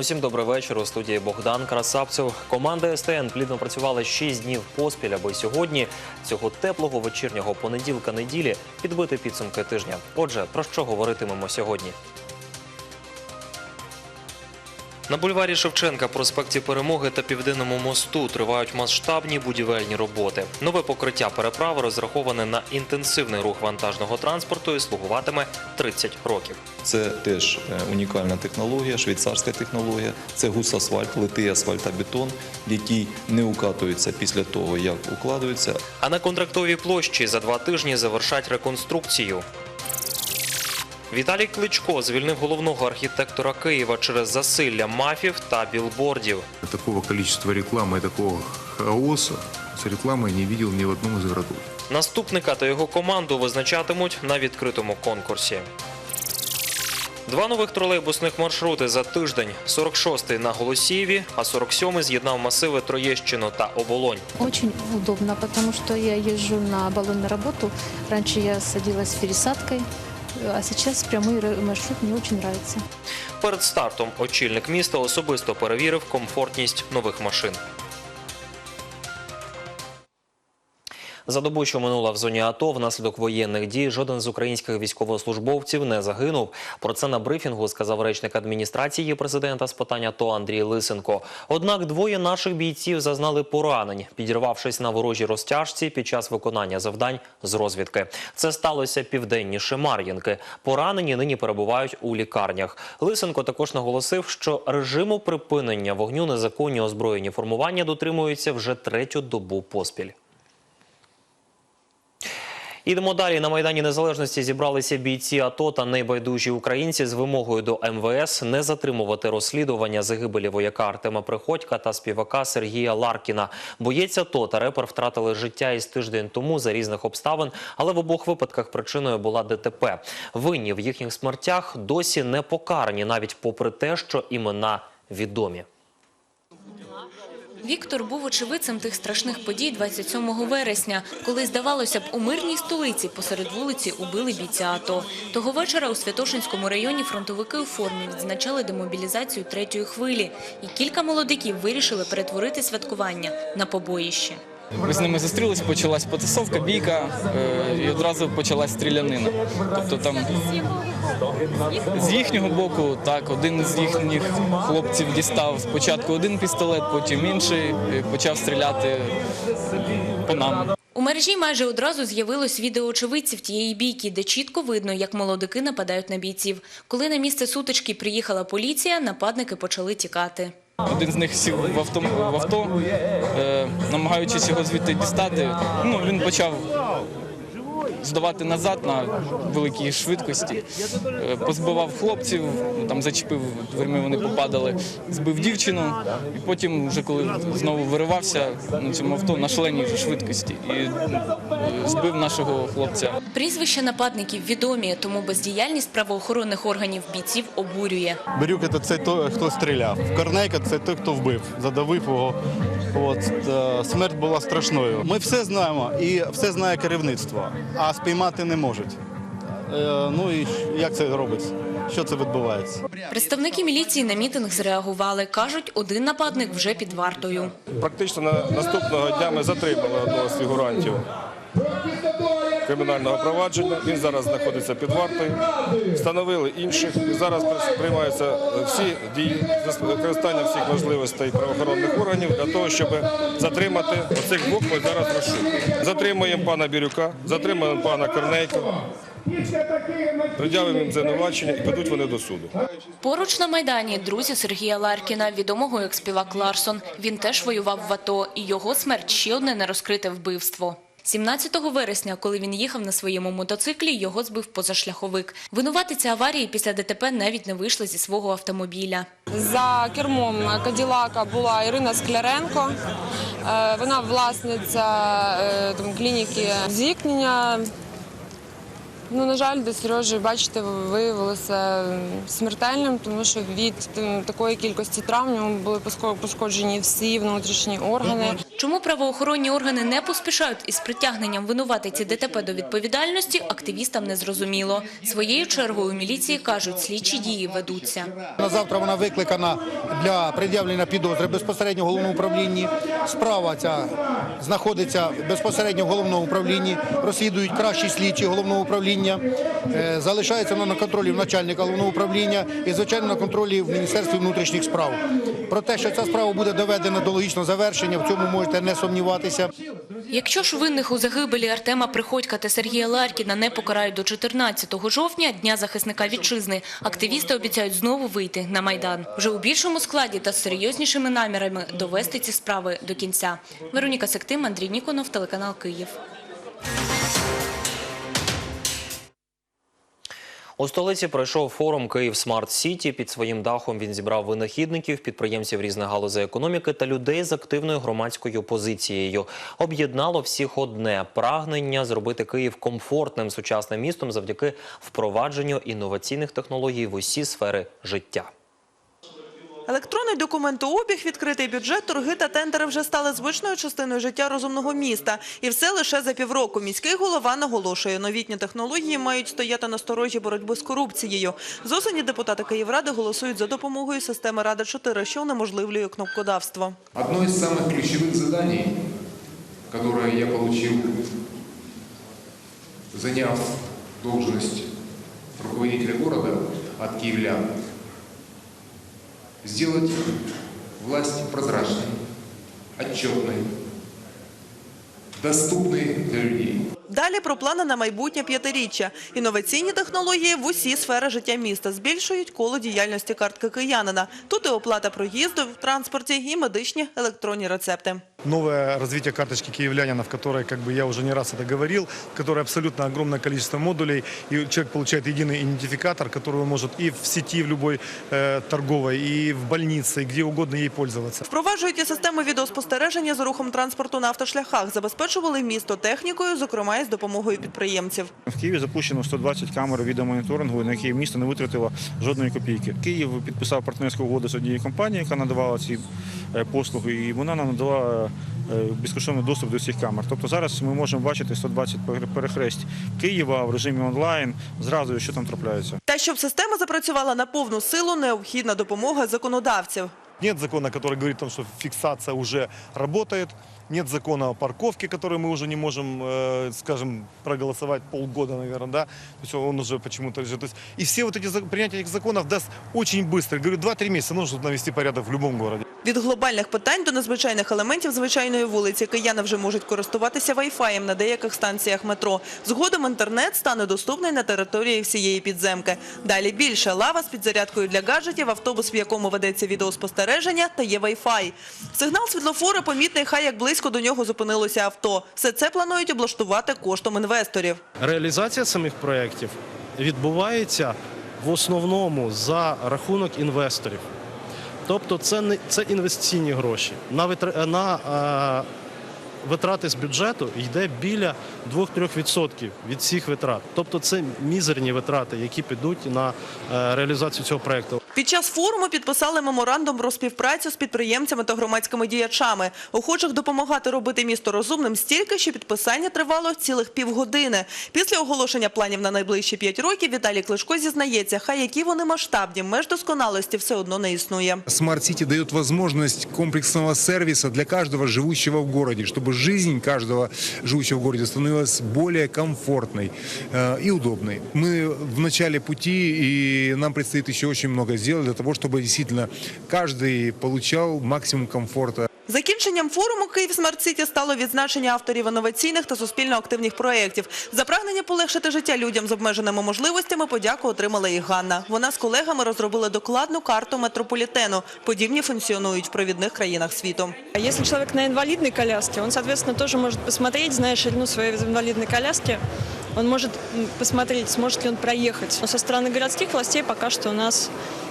Усім добрий вечір. У студії Богдан Красавцев. Команда СТН плідно працювала 6 днів поспіль, аби сьогодні, цього теплого вечірнього понеділка неділі, підбити підсумки тижня. Отже, про що говоритимемо сьогодні? На бульварі Шевченка, проспекті Перемоги та Південному мосту тривають масштабні будівельні роботи. Нове покриття переправи розраховане на інтенсивний рух вантажного транспорту і слугуватиме 30 років. Це теж е, унікальна технологія, швейцарська технологія. Це гусасфальт, литий асфальт та бетон, який не укатується після того, як укладується. А на контрактовій площі за два тижні завершать реконструкцію. Віталій Кличко звільнив головного архітектора Києва через засилля мафів та білбордів. Такого количества рекламы и такого хаоса с рекламой не видел ни в одном из городов. Наступника та його команду визначатимуть на відкритому конкурсі. Два нових тролейбусних маршрути за тиждень. 46-й на Голосіїві, а 47-й з'єднав масиви Троєщину та Оболонь. Очень удобно, потому что я езжу на баллон на работу. Раньше я садилась пересадкой, а сейчас прямой маршрут мне очень нравится. Перед стартом очільник міста особисто перевірив комфортність нових машин. За добу, що минула в зоні АТО, внаслідок воєнних дій жоден з українських військовослужбовців не загинув. Про це на брифінгу сказав речник адміністрації президента з питань АТО Андрій Лисенко. Однак двоє наших бійців зазнали поранень, підірвавшись на ворожій розтяжці під час виконання завдань з розвідки. Це сталося південніше Мар'їнки. Поранені нині перебувають у лікарнях. Лисенко також наголосив, що режиму припинення вогню незаконні озброєні формування дотримуються вже третю добу поспіль. Ідемо далі. На Майдані Незалежності зібралися бійці АТО та небайдужі українці з вимогою до МВС не затримувати розслідування загибелі вояка Артема Приходька та співака Сергія Ларкіна. Боєць АТО та репер втратили життя із тиждень тому за різних обставин, але в обох випадках причиною була ДТП. Винні в їхніх смертях досі не покарані, навіть попри те, що імена відомі. Віктор був очевидцем тих страшних подій 27 вересня, коли, здавалося б, у мирній столиці посеред вулиці убили бійця АТО. Того вечора у Святошинському районі фронтовики у формі відзначали демобілізацію третьої хвилі, і кілька молодиків вирішили перетворити святкування на побоїще. Ми з ними зустрілись, почалась потасовка, бійка е, і одразу почалась стрілянина. Тобто там з їхнього боку, так, один з їхніх хлопців дістав спочатку один пістолет, потім інший, почав стріляти по нам. У мережі майже одразу з'явилось відео очевидців тієї бійки, де чітко видно, як молодики нападають на бійців. Коли на місце сутички приїхала поліція, нападники почали тікати. Один з них сів в авто, в авто е, намагаючись його звідти дістати. Ну, він почав здавати назад на великій швидкості, Е, позбивав хлопців, там зачепив дверми, вони попадали, збив дівчину, і потім, вже коли знову виривався на цьому авто на шаленій швидкості і е, збив нашого хлопця. Прізвища нападників відомі, тому бездіяльність правоохоронних органів бійців обурює. Бирюк – це той, хто стріляв. Корнейка це той, хто вбив, задавив його. От, е, смерть була страшною. Ми все знаємо і все знає керівництво, а спіймати не можуть. Е, ну і як це робиться? Що це відбувається? Представники міліції на мітинг зреагували. Кажуть, один нападник вже під вартою. Практично на наступного дня ми затримали одного з фігурантів кримінального провадження. Він зараз знаходиться під вартою. Встановили інших. Зараз приймаються всі дії використання всіх можливостей правоохоронних органів для того, щоб затримати оцих двох ми зараз розшукуємо. Затримуємо пана Бірюка, затримуємо пана Корнейка. Пред'явимо їм звинувачення і підуть вони до суду. Поруч на Майдані друзі Сергія Ларкіна, відомого як співак Ларсон. Він теж воював в АТО, і його смерть – ще одне нерозкрите вбивство. 17 вересня, коли він їхав на своєму мотоциклі, його збив позашляховик. Винуватиця аварії після ДТП навіть не вийшла зі свого автомобіля. За кермом Каділака була Ірина Скляренко. Е, Вона власниця е, там, клініки зіткнення. Ну, на жаль, до Сережі, бачите, виявилося смертельним, тому що від такої кількості травм були пошкоджені всі внутрішні органи. Чому правоохоронні органи не поспішають із притягненням винуватиці ДТП до відповідальності, активістам не зрозуміло. Своєю чергою міліції кажуть, слідчі дії ведуться. На завтра вона викликана для пред'явлення підозри безпосередньо в головному управлінні. Справа ця знаходиться безпосередньо в головному управлінні. Розслідують кращі слідчі головного управління. Е, Залишається вона на контролі в начальника головного управління і, звичайно, на контролі в Міністерстві внутрішніх справ. Про те, що ця справа буде доведена до логічного завершення, в цьому можете не сумніватися. Якщо ж винних у загибелі Артема Приходька та Сергія Ларкіна не покарають до 14 жовтня, Дня захисника вітчизни, активісти обіцяють знову вийти на Майдан. Вже у більшому складі та з серйознішими намірами довести ці справи до кінця. Вероніка Сектим, Андрій Ніконов, телеканал Київ. У столиці пройшов форум Київ Смарт Сіті. Під своїм дахом він зібрав винахідників, підприємців різних галузей економіки та людей з активною громадською позицією. Об'єднало всіх одне прагнення зробити Київ комфортним сучасним містом завдяки впровадженню інноваційних технологій в усі сфери життя. Електронний документообіг, відкритий бюджет, торги та тендери вже стали звичною частиною життя розумного міста. І все лише за півроку. Міський голова наголошує, новітні технології мають стояти на сторожі боротьби з корупцією. З осені депутати Київради голосують за допомогою системи Рада-4, що унеможливлює кнопкодавство. Одно из самых ключевых заданий, которое я получил, заняв должность руководителя города от киевлян, сделать власть прозрачной, отчетной, доступной для людей. Далі про плани на майбутнє п'ятиріччя. Інноваційні технології в усі сфери життя міста збільшують коло діяльності картки киянина. Тут і оплата проїзду в транспорті, і медичні електронні рецепти новое развитие карточки киевлянина, в которой, как бы я уже не раз это говорил, в которой абсолютно огромное количество модулей, и человек получает единый идентификатор, который он может и в сети, в любой э, торговой, и в больнице, и где угодно ей пользоваться. Впроваджують і системи відеоспостереження за рухом транспорту на автошляхах. Забезпечували місто технікою, зокрема і з допомогою підприємців. В Києві запущено 120 камер відеомоніторингу, на які місто не витратило жодної копійки. Київ підписав партнерську угоду з однією компанією, яка надавала ці е, послуги, і вона нам надала е, безкоштовний доступ до всіх камер. Тобто зараз ми можемо бачити 120 перехресть Києва в режимі онлайн, зразу що там трапляється. Та щоб система запрацювала на повну силу, необхідна допомога законодавців. Нет закона, который говорит о том, что фиксация уже работает Нет закона о парковке, который мы уже не можем, э, скажем, проголосовать полгода, наверное, да. То есть он уже почему-то лежит. То есть, и все вот эти зак- принятие этих законов даст очень быстро. Говорю, 2-3 месяца нужно чтобы навести порядок в любом городе. Від глобальних питань до незвичайних елементів звичайної вулиці кияни вже можуть користуватися вайфаєм на деяких станціях метро. Згодом інтернет стане доступний на території всієї підземки. Далі більше лава з підзарядкою для гаджетів, автобус, в якому ведеться відеоспостереження та є вайфай. Сигнал світлофора помітний, хай як близько до нього зупинилося авто. Все це планують облаштувати коштом інвесторів. Реалізація самих проєктів відбувається в основному за рахунок інвесторів. Тобто це не це інвестиційні гроші. На, витр- на е, витрати з бюджету йде біля 2-3% від всіх витрат. Тобто це мізерні витрати, які підуть на е, реалізацію цього проєкту. Під час форуму підписали меморандум про співпрацю з підприємцями та громадськими діячами. Охочих допомагати робити місто розумним стільки, що підписання тривало цілих півгодини. Після оголошення планів на найближчі п'ять років Віталій Кличко зізнається, хай які вони масштабні, меж досконалості все одно не існує. Smart City дает возможность комплексного сервиса для каждого живущего в городе, чтобы жизнь каждого живущего в городе становилась более комфортной э, и удобной. Мы в начале пути, и нам предстоит еще очень много сделать для того, чтобы действительно каждый получал максимум комфорта. Закінченням форуму Київ Смарт Сіті стало відзначення авторів інноваційних та суспільно активних проєктів. За прагнення полегшити життя людям з обмеженими можливостями подяку отримала і Ганна. Вона з колегами розробила докладну карту метрополітену. Подібні функціонують в провідних країнах світу. Если человек на инвалидной коляске, он, соответственно, тоже может посмотреть, зная ширину своей инвалидной коляски, он может м, посмотреть, сможет ли он проехать. Но со стороны городских властей пока что у нас э,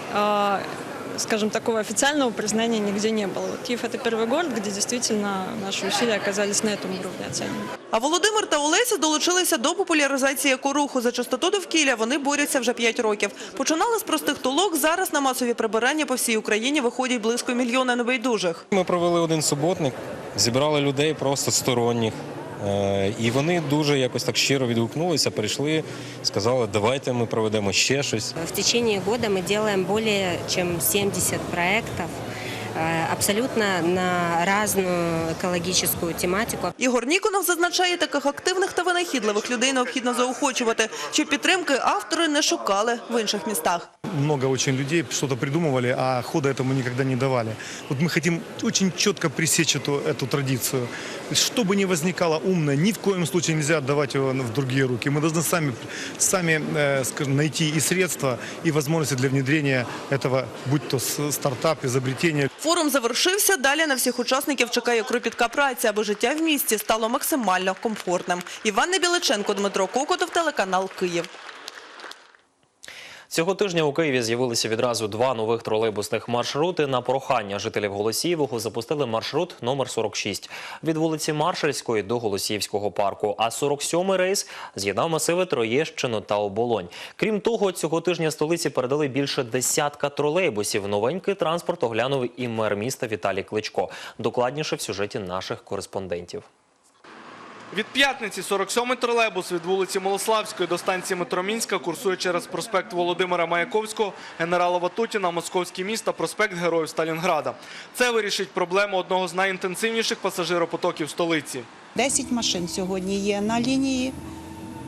скажем, такого официального признания нигде не было. Вот Киев – это первый город, где действительно наши усилия оказались на этом уровне оценены. А Володимир та Олеся долучилися до популяризації екоруху. За чистоту довкілля вони борються вже 5 років. Починали з простих толок, зараз на масові прибирання по всій Україні виходять близько мільйона небайдужих. Ми провели один суботник, зібрали людей просто сторонніх. Е, І вони дуже якось так щиро відгукнулися, прийшли, сказали, давайте ми проведемо ще щось. В течение года мы делаем более чем 70 проектов э, абсолютно на разную экологическую тематику. Ігор Ніконов зазначає, таких активних та винахідливих людей необхідно заохочувати, щоб підтримки автори не шукали в інших містах. Много очень людей что-то придумывали, а хода этому никогда не давали. Вот мы хотим очень четко пресечь эту, эту традицию. Что бы ни возникало умное, ни в коем случае нельзя отдавать его в другие руки. Мы должны сами, сами э, скажем, найти и средства, и возможности для внедрения этого, будь то с- стартап, изобретение, Форум завершився. Далі на всіх учасників чекає кропітка праця, аби життя в місті стало максимально комфортним. Іван Небіличенко, Дмитро Кокотов, телеканал Київ. Цього тижня у Києві з'явилися відразу два нових тролейбусних маршрути. На прохання жителів Голосіївого запустили маршрут номер 46 від вулиці Маршальської до Голосіївського парку. А 47-й рейс з'єднав масиви Троєщину та Оболонь. Крім того, цього тижня столиці передали більше десятка тролейбусів. Новенький транспорт оглянув і мер міста Віталій Кличко. Докладніше в сюжеті наших кореспондентів. Від п'ятниці 47-й тролейбус від вулиці Молославської до станції метро Мінська курсує через проспект Володимира Маяковського, генерала Ватутіна, Московський міст та проспект Героїв Сталінграда. Це вирішить проблему одного з найінтенсивніших пасажиропотоків столиці. 10 машин сьогодні є на лінії.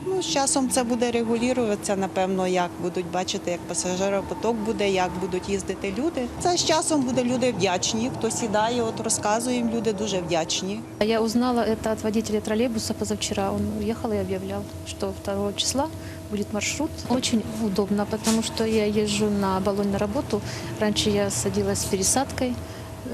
Ну, з часом це буде регулюватися, напевно, як будуть бачити, як пасажиропоток буде, як будуть їздити люди. Це з часом буде люди вдячні. Хто сідає, от розказує їм, люди дуже вдячні. Я узнала это от водителя троллейбуса позавчера. Он уехал и объявлял, что 2 числа будет маршрут. Очень удобно, потому что я езжу на Болонь на работу. Раньше я садилась с пересадкой,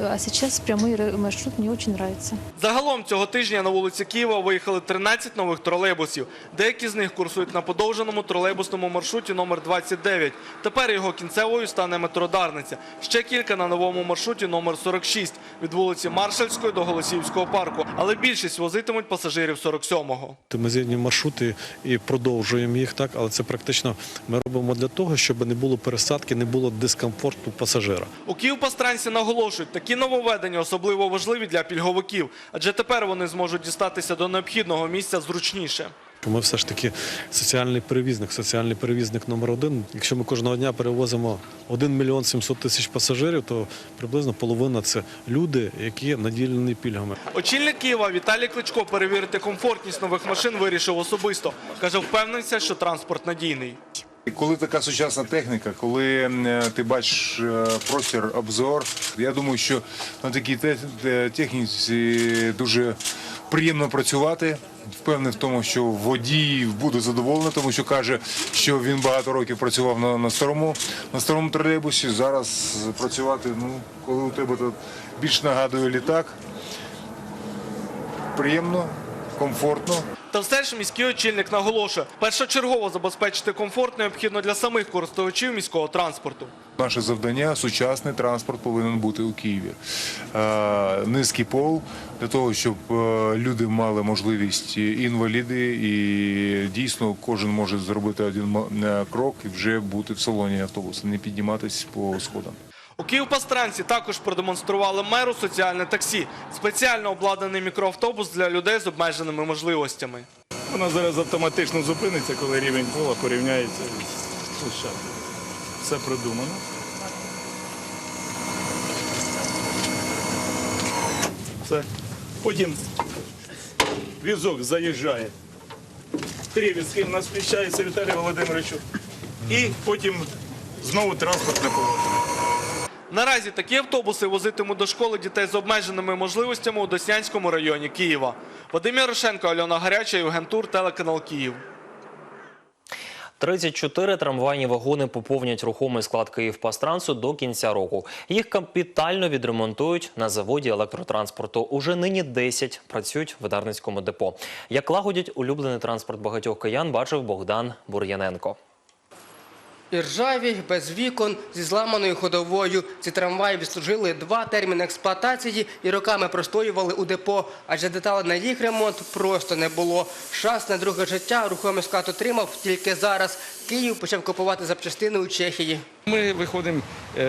а сейчас прямой маршрут мне очень нравится. Загалом цього тижня на вулиці Києва виїхали 13 нових тролейбусів. Деякі з них курсують на подовженому тролейбусному маршруті номер 29. Тепер його кінцевою стане метро Дарниця. Ще кілька на новому маршруті номер 46 від вулиці Маршальської до Голосіївського парку. Але більшість возитимуть пасажирів 47-го. Ми з'єднуємо маршрути і продовжуємо їх так, але це практично ми робимо для того, щоб не було пересадки, не було дискомфорту пасажира. У Київпастранці наголошують, такі нововведення особливо важливі для пільговиків, адже тепер вони зможуть дістатися до необхідного місця зручніше. Ми все ж таки соціальний перевізник, соціальний перевізник номер один. Якщо ми кожного дня перевозимо 1 мільйон 700 тисяч пасажирів, то приблизно половина це люди, які наділені пільгами. Очільник Києва Віталій Кличко перевірити комфортність нових машин вирішив особисто. Каже, впевнився, що транспорт надійний. І Коли така сучасна техніка, коли е, ти бачиш е, простір, обзор, я думаю, що на такій те- те- техніці дуже приємно працювати. Впевнений в тому, що водій буде задоволений, тому що каже, що він багато років працював на, на старому на старому тролейбусі. Зараз працювати, ну коли у тебе тут більш нагадує літак, приємно, комфортно. Та все ж міський очільник наголошує, першочергово забезпечити комфорт необхідно для самих користувачів міського транспорту. Наше завдання сучасний транспорт повинен бути у Києві. Е, Низький пол для того, щоб е, люди мали можливість інваліди, і дійсно кожен може зробити один е, крок і вже бути в салоні автобуса, не підніматись по сходам. У Київпастранці також продемонстрували меру соціальне таксі, спеціально обладнаний мікроавтобус для людей з обмеженими можливостями. Вона зараз автоматично зупиниться, коли рівень кола порівняється з площадкою. Все продумано. Все. Потім візок заїжджає. Три візки в нас вміщається Віталію Володимировичу. І потім знову транспортне положення. Наразі такі автобуси возитимуть до школи дітей з обмеженими можливостями у Доснянському районі Києва. Вадим Ярошенко, Альона Гаряча, Євген Тур, телеканал Київ. 34 трамвайні вагони поповнять рухомий склад Київпастрансу до кінця року. Їх капітально відремонтують на заводі електротранспорту. Уже нині 10 працюють в Дарницькому депо. Як лагодять улюблений транспорт багатьох киян, бачив Богдан Бур'яненко. Іржаві, без вікон, зі зламаною ходовою. Ці трамваї відслужили два терміни експлуатації і роками простоювали у депо, адже деталей на їх ремонт просто не було. Шанс на друге життя рухомий склад отримав тільки зараз. Київ почав купувати запчастини у Чехії. Ми виходимо е,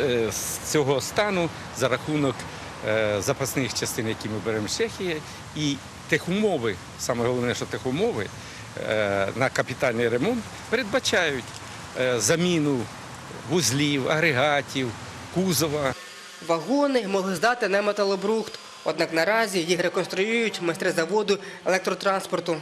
е, з цього стану за рахунок е, запасних частин, які ми беремо з Чехії, і техумови, саме головне, що техумови на капітальний ремонт передбачають е, заміну вузлів, агрегатів, кузова. Вагони могли здати на металобрухт. Однак наразі їх реконструюють майстри заводу електротранспорту.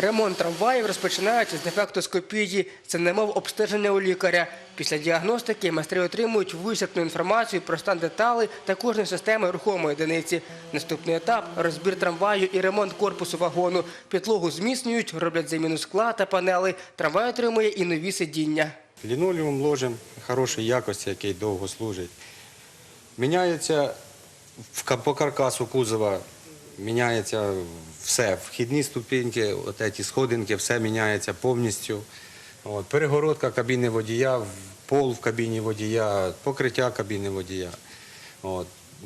Ремонт трамваїв розпочинають з дефектоскопії. Це немов обстеження у лікаря. Після діагностики майстри отримують вичерпну інформацію про стан деталей та кожної системи рухомої одиниці. Наступний етап розбір трамваю і ремонт корпусу вагону. Підлогу зміцнюють, роблять заміну скла та панелей. Трамвай отримує і нові сидіння. Лінолеум ложимо хорошої якості, який довго служить. Міняється в по каркасу кузова, міняється все. Вхідні ступеньки, от ці сходинки, все міняється повністю. Перегородка кабіни водія, пол в кабіні водія, покриття кабіни водія.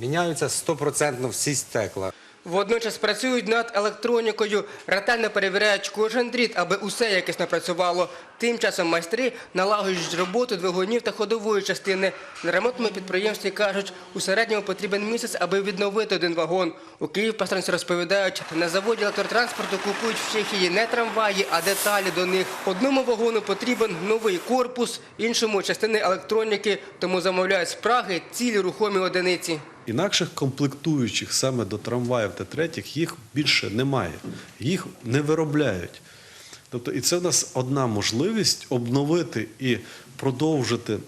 Міняються стопроцентно всі стекла. Водночас працюють над електронікою, ретельно перевіряють кожен дріт, аби усе якісно працювало. Тим часом майстри налагоджують роботу двигунів та ходової частини. На ремонтному підприємстві кажуть, у середньому потрібен місяць, аби відновити один вагон. У Київ пастранці розповідають, на заводі електротранспорту купують в Чехії не трамваї, а деталі до них. Одному вагону потрібен новий корпус, іншому частини електроніки, тому замовляють з Праги цілі рухомі одиниці. Інакших комплектуючих саме до трамваїв та третіх їх більше немає. Їх не виробляють. Тобто, і це в нас одна можливість обновити і продовжити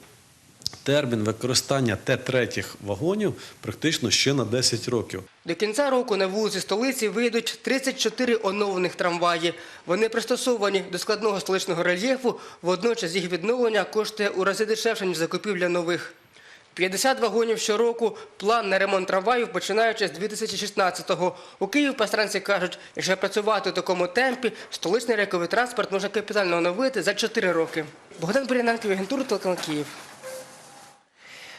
термін використання Т-третіх вагонів практично ще на 10 років. До кінця року на вулиці столиці вийдуть 34 оновлених трамваї. Вони пристосовані до складного столичного рельєфу, водночас їх відновлення коштує у рази дешевше, ніж закупівля нових. 50 вагонів щороку – план на ремонт трамваїв, починаючи з 2016-го. У Київ пастранці кажуть, якщо працювати у такому темпі, столичний рейковий транспорт можна капітально оновити за 4 роки. Богдан Буряненко, агентура телеканал Київ.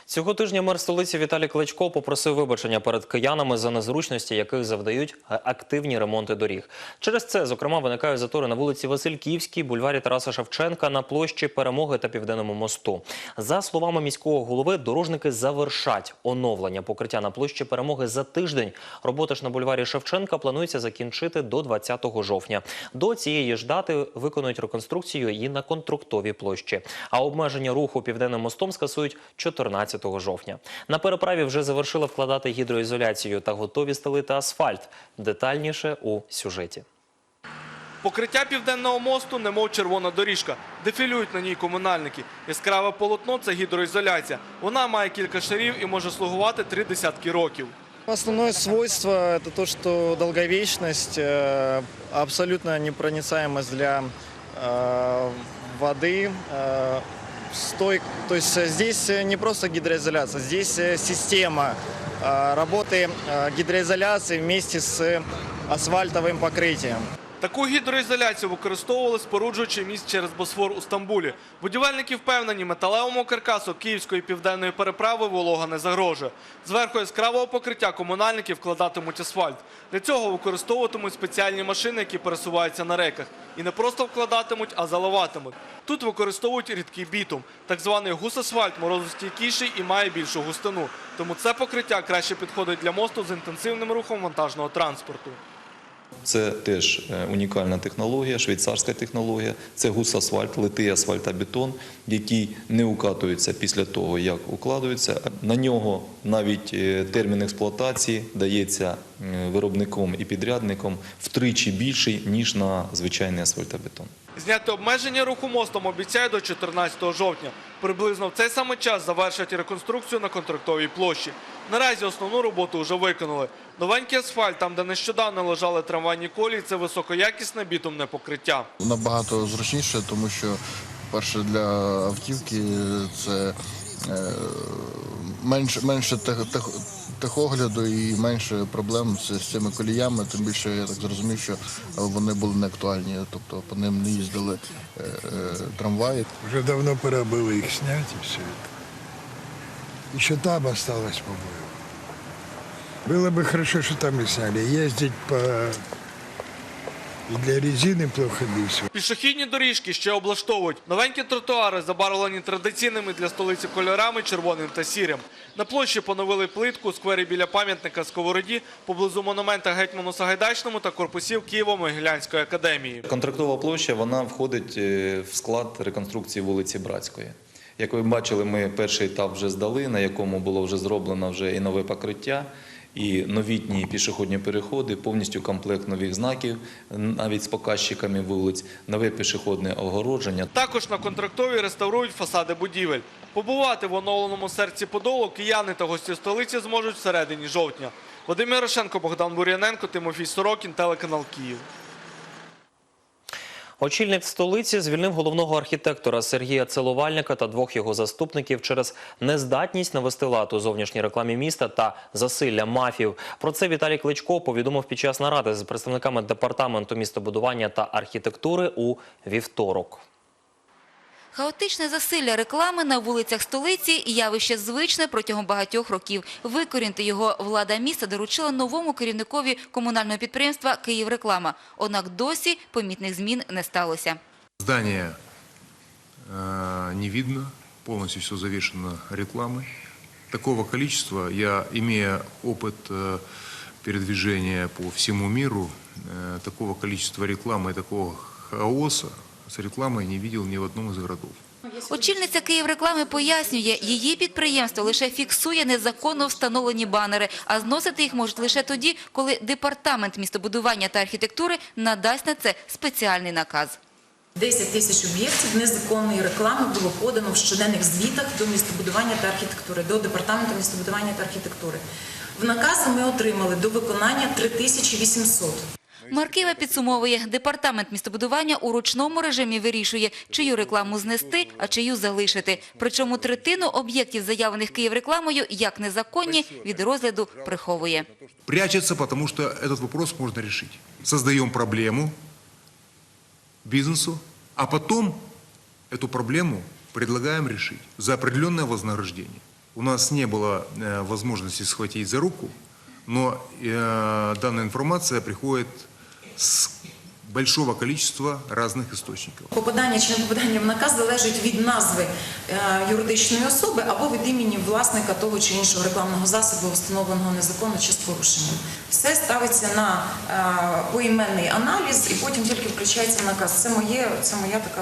Цього тижня мер столиці Віталій Кличко попросив вибачення перед киянами за незручності, яких завдають активні ремонти доріг. Через це, зокрема, виникають затори на вулиці Васильківській, бульварі Тараса Шевченка, на площі Перемоги та Південному мосту. За словами міського голови, дорожники завершать оновлення покриття на площі Перемоги за тиждень. Роботи ж на бульварі Шевченка планується закінчити до 20 жовтня. До цієї ж дати виконують реконструкцію і на конструктовій площі. А обмеження руху Південним мостом скасують 14 жовтня. На переправі вже завершили вкладати гідроізоляцію та готові стелити асфальт. Детальніше у сюжеті. Покриття південного мосту, немов червона доріжка. Дефілюють на ній комунальники. Яскраве полотно це гідроізоляція. Вона має кілька шарів і може слугувати три десятки років. Основное свойство – это то, что долговечность, э, абсолютно непроницаемость для э, воды, э, стой, то есть э, здесь э, не просто гидроизоляция, здесь э, система э, работы э, гидроизоляции вместе с асфальтовым покрытием. Таку гідроізоляцію використовували, споруджуючи міст через Босфор у Стамбулі. Будівельники впевнені, металевому каркасу Київської південної переправи волога не загрожує. Зверху яскравого покриття комунальники вкладатимуть асфальт. Для цього використовуватимуть спеціальні машини, які пересуваються на реках. І не просто вкладатимуть, а заливатимуть. Тут використовують рідкий бітум. Так званий гусасфальт морозостійкіший і має більшу густину. Тому це покриття краще підходить для мосту з інтенсивним рухом вантажного транспорту. Це теж е, унікальна технологія, швейцарська технологія. Це гусасфальт, литий асфальтобетон, який не укатується після того, як укладується. На нього навіть е, термін експлуатації дається виробником і підрядником втричі більший, ніж на звичайний асфальтобетон. Зняти обмеження руху мостом обіцяють до 14 жовтня. Приблизно в цей самий час завершать реконструкцію на контрактовій площі. Наразі основну роботу вже виконали. Новенький асфальт, там де нещодавно лежали трамвайні колії, це високоякісне бітумне покриття. Набагато зручніше, тому що перше для автівки це е, менше, менше тех, тех, техогляду і менше проблем з, з цими коліями. Тим більше я так зрозумів, що вони були не актуальні, тобто по ним не їздили е, е, трамваї. Уже давно пора было их снять и все это. Еще там осталось, по-моему. Было бы хорошо, что там и сняли. Ездить по... И для резины плохо без. Пішохідні доріжки ще облаштовують. Новенькі тротуари забарвлені традиційними для столиці кольорами червоним та сірим. На площі поновили плитку у сквері біля пам'ятника Сковороді, поблизу монумента Гетьману Сагайдачному та корпусів Києво-Могилянської академії. Контрактова площа вона входить е, в склад реконструкції вулиці Братської. Як ви бачили, ми перший етап вже здали, на якому було вже зроблено вже і нове покриття, і новітні пішохідні переходи, повністю комплект нових знаків, навіть з показчиками вулиць, нове пішохідне огородження. Також на контрактові реставрують фасади будівель. Побувати в оновленому серці Подолу кияни та гості столиці зможуть всередині жовтня. Вадим Ярошенко, Богдан Бур'яненко, Тимофій Сорокін, телеканал Київ. Очільник столиці звільнив головного архітектора Сергія Целовальника та двох його заступників через нездатність навести лад у зовнішній рекламі міста та засилля мафів. Про це Віталій Кличко повідомив під час наради з представниками департаменту містобудування та архітектури у вівторок. Хаотичне засилля реклами на вулицях столиці – явище звичне протягом багатьох років. Викорінити його влада міста доручила новому керівникові комунального підприємства «Київреклама». Однак досі помітних змін не сталося. Здание э, не видно, полностью все завешено рекламой. Такого количества я, имея опыт э, передвижения по всему миру, э, такого количества рекламы и такого хаоса с рекламой не видел ни в одном из городов. Очільниця «Київреклами» пояснює, її підприємство лише фіксує незаконно встановлені банери, а зносити їх можуть лише тоді, коли департамент містобудування та архітектури надасть на це спеціальний наказ. 10 тисяч об'єктів незаконної реклами було подано в щоденних звітах до містобудування та архітектури, до департаменту містобудування та архітектури. В накази ми отримали до виконання 3800. Марківа підсумовує, департамент містобудування у ручному режимі вирішує, чию рекламу знести, а чию залишити. Причому третину об'єктів, заявлених Київрекламою, як незаконні, від розгляду приховує. Прячется, потому что этот вопрос можно решить. Создаем проблему бизнесу, а потом эту проблему предлагаем решить за определенное вознаграждение. У нас не было э, возможности схватить за руку, но э, данная информация приходит с большого количества разных источников. Попадання чи не попадання в наказ залежить від назви е, юридичної особи або від імені власника того чи іншого рекламного засобу, встановленого незаконно чи з порушенням. Все ставиться на е, поіменний аналіз і потім тільки включається наказ. Це моє, це моя така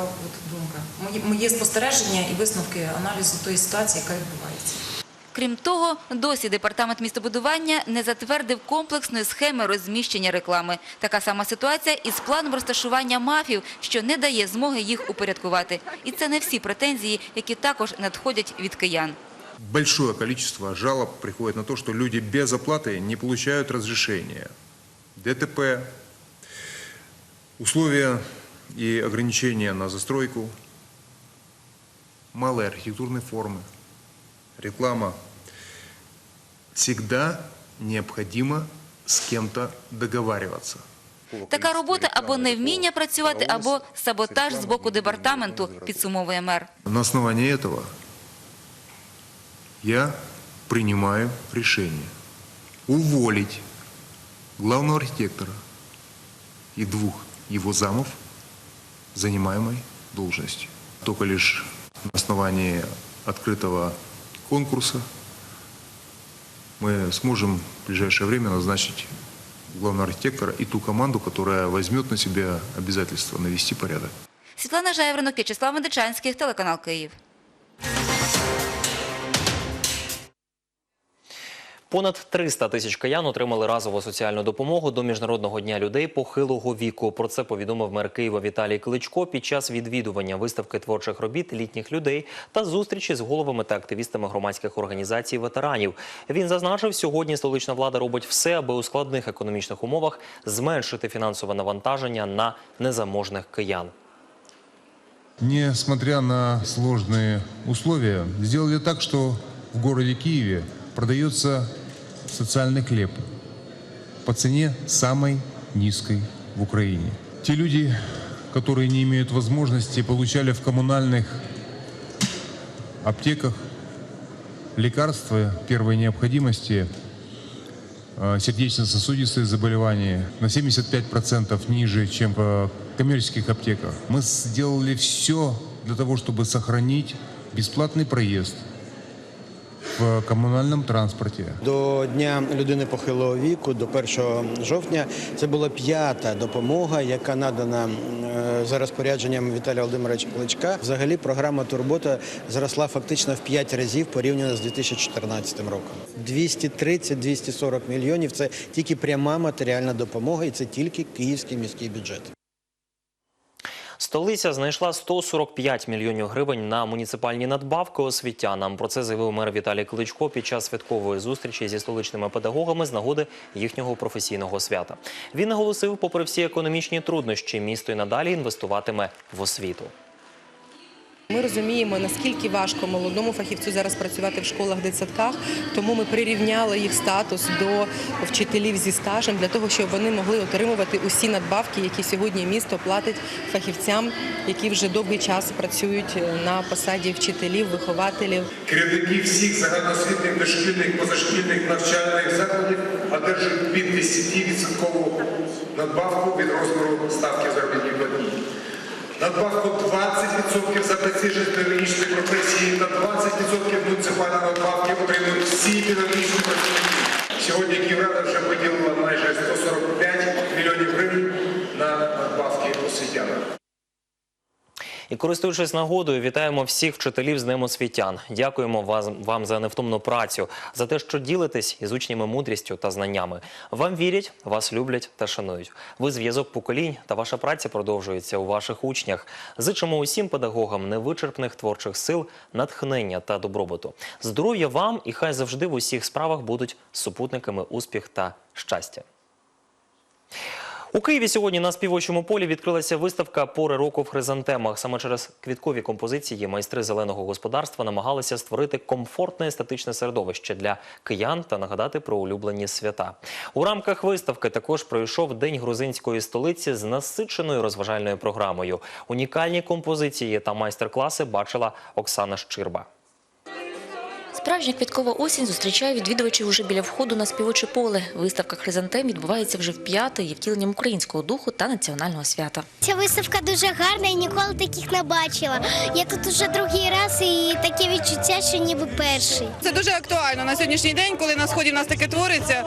думка. Моє, моє спостереження і висновки аналізу тої ситуації, яка відбувається. Крім того, досі департамент містобудування не затвердив комплексної схеми розміщення реклами. Така сама ситуація із планом розташування мафів, що не дає змоги їх упорядкувати. І це не всі претензії, які також надходять від киян. Большое количество жалоб приходит на то, что люди без оплаты не получают разрешения. ДТП, условия и ограничения на застройку, малые архитектурные формы, реклама. Всегда необходимо с кем-то договариваться. Така робота або невміння працювати, або саботаж з боку департаменту, підсумовує мер. На основании этого я принимаю решение уволить главного архитектора и двух его замов занимаемой должности. Только лишь на основании открытого конкурса мы сможем в ближайшее время назначить главного архитектора и ту команду, которая возьмет на себя обязательство навести порядок. Світлана Жайворонок, В'ячеслав Медичанський, телеканал Київ. Понад 300 тисяч киян отримали разову соціальну допомогу до Міжнародного дня людей похилого віку. Про це повідомив мер Києва Віталій Кличко під час відвідування виставки творчих робіт літніх людей та зустрічі з головами та активістами громадських організацій ветеранів. Він зазначив, сьогодні столична влада робить все, аби у складних економічних умовах зменшити фінансове навантаження на незаможних киян. Несмотря на сложные условия, сделали так, что в городе Киеве продается социальный хлеб по цене самой низкой в Украине. Те люди, которые не имеют возможности, получали в коммунальных аптеках лекарства первой необходимости, э, сердечно-сосудистые заболевания на 75% ниже, чем в коммерческих аптеках. Мы сделали все для того, чтобы сохранить бесплатный проезд в коммунальном транспорте. До Дня людини похилого віку, до 1 жовтня, це була п'ята допомога, яка надана е, за розпорядженням Віталія Володимировича Кличка. Взагалі програма Турбота зросла фактично в 5 разів порівняно з 2014 роком. 230-240 мільйонів це тільки пряма матеріальна допомога, і це тільки київський міський бюджет. Столиця знайшла 145 мільйонів гривень на муніципальні надбавки освітянам. Про це заявив мер Віталій Кличко під час святкової зустрічі зі столичними педагогами з нагоди їхнього професійного свята. Він наголосив, попри всі економічні труднощі, місто й надалі інвестуватиме в освіту. Ми розуміємо, наскільки важко молодому фахівцю зараз працювати в школах, дитсадках, тому ми прирівняли їх статус до вчителів зі стажем для того, щоб вони могли отримувати усі надбавки, які сьогодні місто платить фахівцям, які вже довгий час працюють на посаді вчителів, вихователів. Керівники всіх загальноосвітніх дошкільних позашкільних навчальних закладів одержують під 10% надбавку від розміру ставки заробітної платні. Надбавку 20% за престижність педагогічної професії та 20% муніципальної надбавки отримують всі педагогічні працівники. Сьогодні Київрада вже виділила майже 145 мільйонів гривень на. І користуючись нагодою, вітаємо всіх вчителів з Днем освітян. Дякуємо вам за невтомну працю, за те, що ділитесь із учнями мудрістю та знаннями. Вам вірять, вас люблять та шанують. Ви зв'язок поколінь та ваша праця продовжується у ваших учнях. Зичимо усім педагогам невичерпних творчих сил, натхнення та добробуту. Здоров'я вам і хай завжди в усіх справах будуть супутниками успіх та щастя. У Києві сьогодні на співочому полі відкрилася виставка пори року в хризантемах. Саме через квіткові композиції майстри зеленого господарства намагалися створити комфортне естетичне середовище для киян та нагадати про улюблені свята. У рамках виставки також пройшов день грузинської столиці з насиченою розважальною програмою. Унікальні композиції та майстер-класи бачила Оксана Щирба. Справжня квіткова осінь зустрічає відвідувачів уже біля входу на співоче поле. Виставка хризантем відбувається вже в п'яте, є втіленням українського духу та національного свята. Ця виставка дуже гарна і ніколи таких не бачила. Я тут уже другий раз і таке відчуття, що ніби перший. Це дуже актуально на сьогоднішній день, коли на сході в нас таке твориться.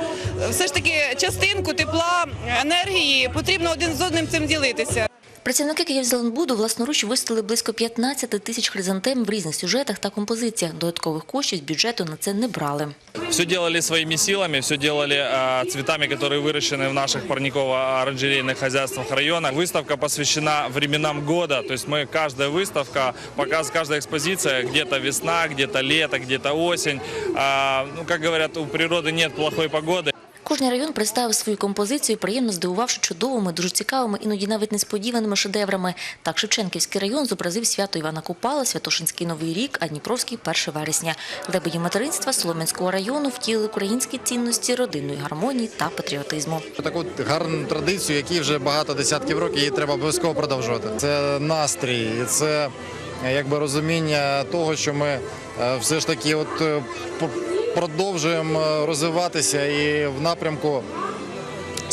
Все ж таки частинку тепла, енергії потрібно один з одним цим ділитися. Працівники Київзеленбуду власноруч виставили близько 15 тисяч хризантем в різних сюжетах та композиціях. Додаткових коштів з бюджету на це не брали. Все делали своими силами, все делали а, цветами, которые выращены в наших парниково-оранжерейных хозяйствах района. Выставка посвящена временам года, то есть мы, каждая выставка, показ, каждая экспозиция, где-то весна, где-то лето, где-то осень. А, ну, как говорят, у природы нет плохой погоды. Кожний район представив свою композицію, приємно здивувавши чудовими, дуже цікавими, іноді навіть несподіваними шедеврами. Так Шевченківський район зобразив свято Івана Купала, Святошинський Новий рік, а Дніпровський 1 вересня. Лебеді материнства Солом'янського району втілили українські цінності родинної гармонії та патріотизму. Таку гарну традицію, якій вже багато десятків років, її треба обов'язково продовжувати. Це настрій, це якби розуміння того, що ми е, все ж таки от е, продовжуємо е, розвиватися і в напрямку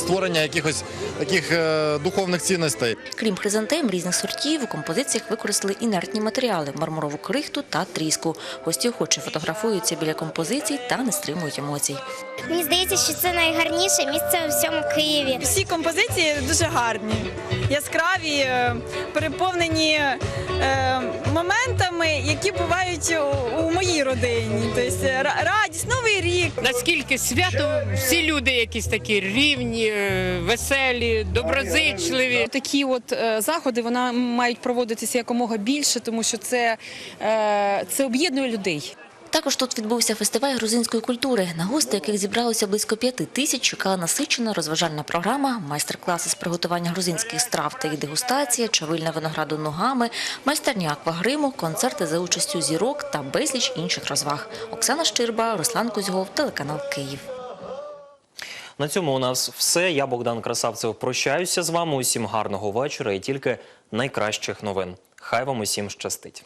створення якихось таких е, духовних цінностей. Крім хризантем різних сортів, у композиціях використали інертні матеріали – мармурову крихту та тріску. Гості охоче фотографуються біля композицій та не стримують емоцій. Мені здається, що це найгарніше місце у всьому Києві. Всі композиції дуже гарні, яскраві, е, переповнені е, моментами, які бувають у, моїй родині. Тобто радість, новий рік. Наскільки свято всі люди якісь такі рівні, веселі, доброзичливі. Такі от е, заходи вона мають проводитися якомога більше, тому що це, е, це об'єднує людей. Також тут відбувся фестиваль грузинської культури, на гости яких зібралося близько п'яти тисяч, чекала насичена розважальна програма, майстер-класи з приготування грузинських страв та їх дегустація, чавильне винограду ногами, майстерня аквагриму, концерти за участю зірок та безліч інших розваг. Оксана Щирба, Руслан Кузьгов, телеканал Київ. На цьому у нас все. Я Богдан Красавцев прощаюся з вами. Усім гарного вечора і тільки найкращих новин. Хай вам усім щастить.